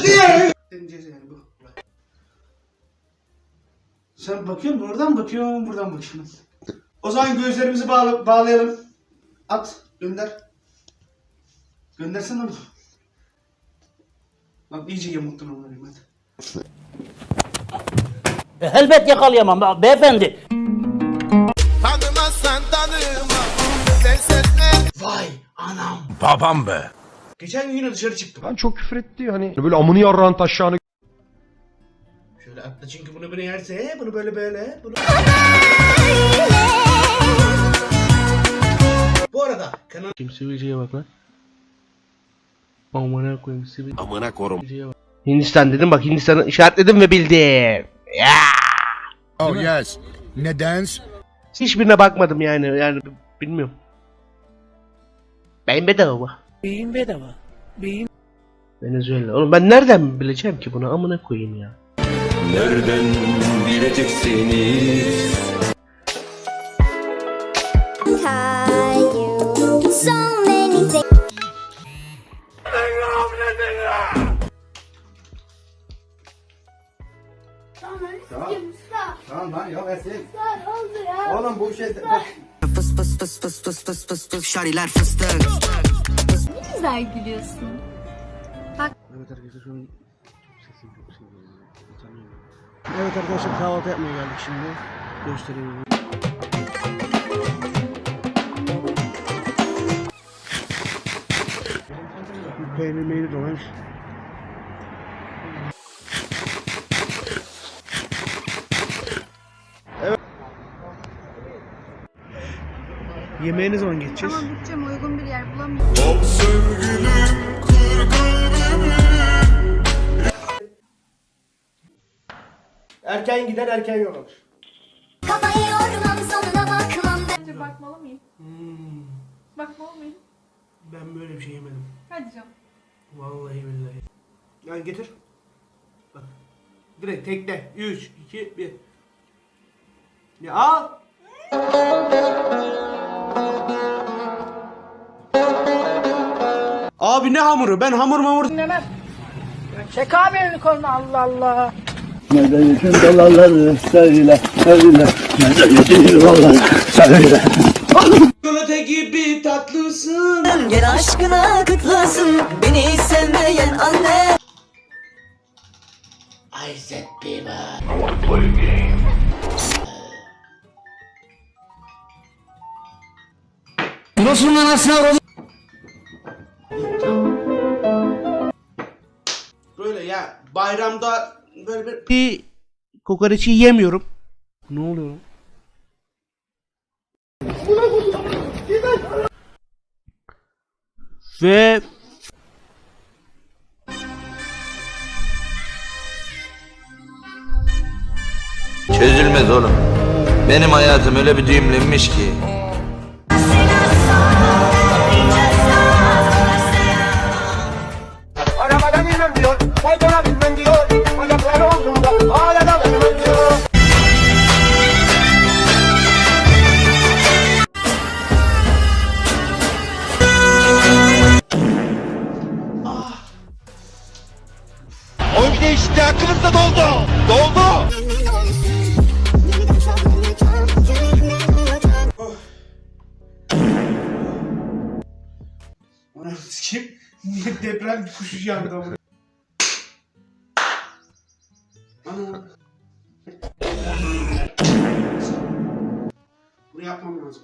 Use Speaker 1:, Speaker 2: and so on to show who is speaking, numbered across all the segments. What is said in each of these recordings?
Speaker 1: Deneyeceğiz yani Sen bakıyorsun buradan bakıyorsun buradan bakıyorsun. O zaman gözlerimizi bağla bağlayalım. At gönder. Göndersen onu. Bak iyice yamuttun onları Mehmet.
Speaker 2: Elbet yakalayamam beyefendi. Tanımazsan
Speaker 1: tanıma. Vay anam.
Speaker 3: Babam be.
Speaker 1: Geçen gün yine dışarı çıktım.
Speaker 3: Ben çok küfür etti hani böyle amını yarrağın taşağını.
Speaker 1: Şöyle atla çünkü bunu böyle yerse ee, bunu böyle böyle bunu... Bu arada kanal... Kim sivilceye bak lan. Amına koyayım sivilceye. Amına korum.
Speaker 2: Hindistan dedim bak Hindistan'ı işaretledim ve bildim. Ya. Oh
Speaker 1: yes. Neden? Hiçbirine bakmadım yani yani bilmiyorum.
Speaker 2: Ben bedava.
Speaker 1: Beyin bedava. Beyin Venezuela. Oğlum ben nereden bileceğim ki bunu amına koyayım ya. Nereden bileceksiniz? Tamam lan yok esin. Oğlum bu şey... Fıs fıs fıs fıs fıs fıs fıs
Speaker 4: fıs şariler fıstık. Ne güzel gülüyorsun. Bak. Evet arkadaşlar şu an
Speaker 1: sesim çok seviyorum. Utanıyorum. Evet arkadaşlar kahvaltı yapmaya geldik şimdi. Göstereyim. Peynir meyli dolaymış. Yemeğe ne zaman geçeceğiz?
Speaker 5: Ama bütçem uygun bir yer bulamıyorum.
Speaker 1: Erken gider erken yorulur. alır. Kafayı
Speaker 5: yormam sonuna bakmam. Bence bakmalı mıyım? Hmm. Bakmalı mıyım?
Speaker 1: Ben böyle bir şey yemedim. Hadi canım. Vallahi billahi. Yani getir. Bak. Direkt tekte. 3, 2, 1. Ya al. Abi ne hamuru? Ben hamur mamur... Dinlemem.
Speaker 5: Çek abi elini kolunu Allah Allah. Medeniyetin dolarları söyle, söyle. Medeniyetin dolarları söyle. Çikolata gibi tatlısın. Gel aşkına kıtlasın. Beni
Speaker 1: sevmeyen anne. Isaac Bieber. I want to play a game. Nasıl lan aslında Böyle ya bayramda böyle bir... bir kokoreçi yemiyorum. Ne oluyor? Ve
Speaker 6: Çözülmez oğlum. Benim hayatım öyle bir düğümlenmiş ki Doldu! Doldu!
Speaker 1: kim? Deprem kuşu yandı ama. Ana. Bunu yapmam lazım.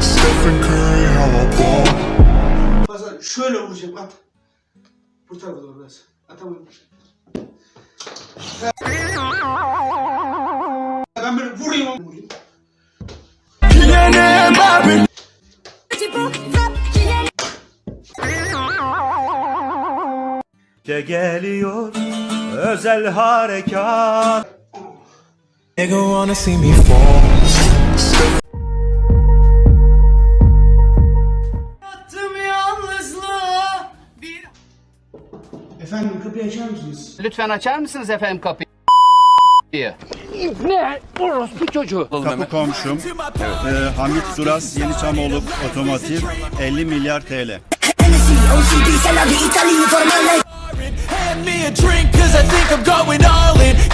Speaker 1: Stephen Curry şöyle vuracağım at. Bu tarafa doğru biraz. Atamadım. Ben böyle vurayım. Vurayım.
Speaker 7: Ke geliyor özel harekat. Nigga wanna see me fall.
Speaker 1: açar mısınız?
Speaker 2: Lütfen açar mısınız efendim kapıyı?
Speaker 1: Ne? Orospu çocuğu.
Speaker 8: Kapı komşum e, Hamit Duras Yeniçamoğlu Otomotiv 50 milyar TL.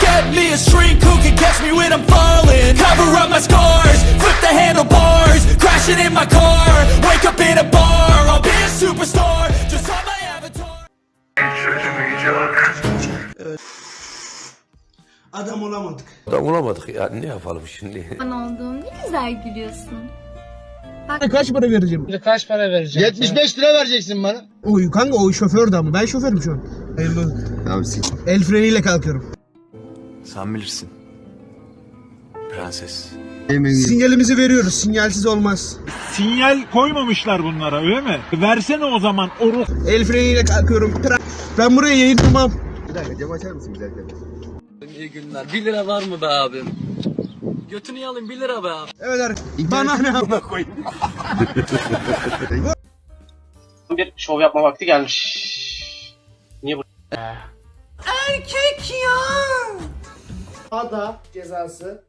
Speaker 8: Get me a shrink who can catch me when I'm falling Cover up my scars, flip
Speaker 1: the handlebars Crashing in my car olamadık.
Speaker 3: Adam olamadık ya ne yapalım şimdi?
Speaker 4: Ben olduğum ne güzel gülüyorsun.
Speaker 1: Bak. Kaç para vereceğim?
Speaker 2: kaç para vereceğim?
Speaker 1: 75 lira vereceksin bana. Oy kanka o şoför de ama ben şoförüm şu an. Hayırlı. Abi sik. El freniyle kalkıyorum.
Speaker 9: Sen bilirsin. Prenses.
Speaker 1: Sinyalimizi veriyoruz. Sinyalsiz olmaz.
Speaker 10: Sinyal koymamışlar bunlara öyle mi? Versene o zaman Oruç
Speaker 1: El freniyle kalkıyorum. Ben buraya yayınlamam. Bir dakika cam açar mısın güzel
Speaker 11: İyi günler. 1 lira var mı be abim? Götünü yalın 1 lira be abi.
Speaker 1: Evet arkadaşlar. Bana ne amına koyayım.
Speaker 11: bir şov yapma vakti gelmiş. Niye bu?
Speaker 5: Erkek ya.
Speaker 1: Ada cezası.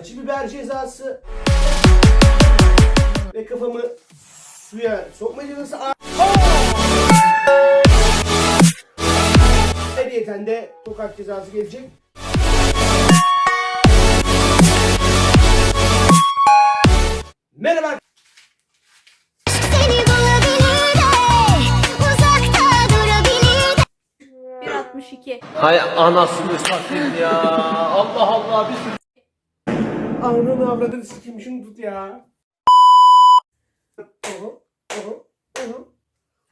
Speaker 1: Acı biber cezası. Ve kafamı suya sokma cezası. Oh! Halen de sokak cezası gelecek. Merhaba.
Speaker 11: Hay anasını satayım ya. Allah Allah bir sürü.
Speaker 1: Avradını avradını sikeyim şunu tut ya.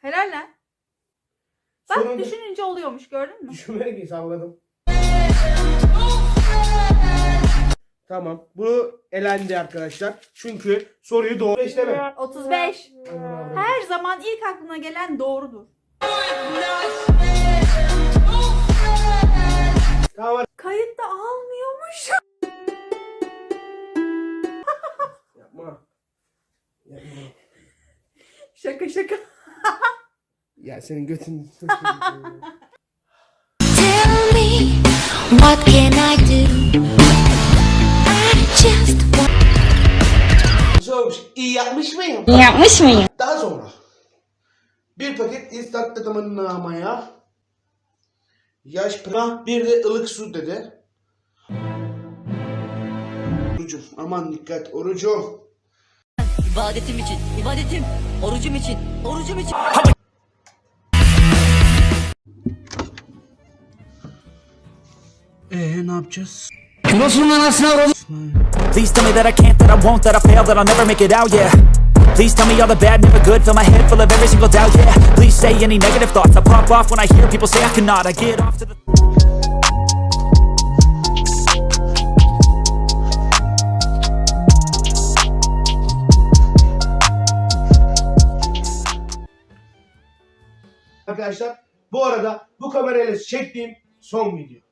Speaker 5: Helal lan. Bak Sonunda- düşününce oluyormuş gördün mü?
Speaker 1: Düşünmedim hesapladım. Tamam. Bu elendi arkadaşlar. Çünkü soruyu doğru işleme.
Speaker 5: 35. Her zaman ilk aklına gelen doğrudur. Kayıtta al.
Speaker 1: senin götün. Tell me what can I do? just want... Zormuş. İyi yapmış mıyım?
Speaker 5: Yapmış mıyım?
Speaker 1: Daha sonra bir paket instant gıdamanlamaya yaş pıra bir de ılık su dedi. Orucum aman dikkat orucum. İbadetim için, ibadetim, orucum için, orucum için. Ee ne yapacağız? Nasıl lan aslına Please tell me that I can't, that I won't, that I fail, that I'll never make it out, yeah Please tell me all the bad, never good, fill my head full of every single doubt, yeah Please say any negative thoughts, I pop off when I hear people say I cannot, I get off to the... Arkadaşlar bu arada bu kamerayla çektiğim son video.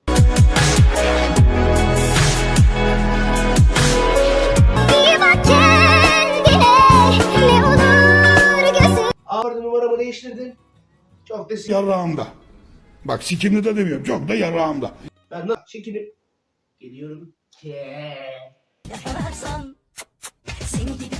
Speaker 1: Pardon numaramı değiştirdim. Çok da
Speaker 3: sikimli. Bak sikimli de demiyorum. Çok da yarrağımda.
Speaker 1: Ben de çekilip geliyorum. Yakalarsan seni gidip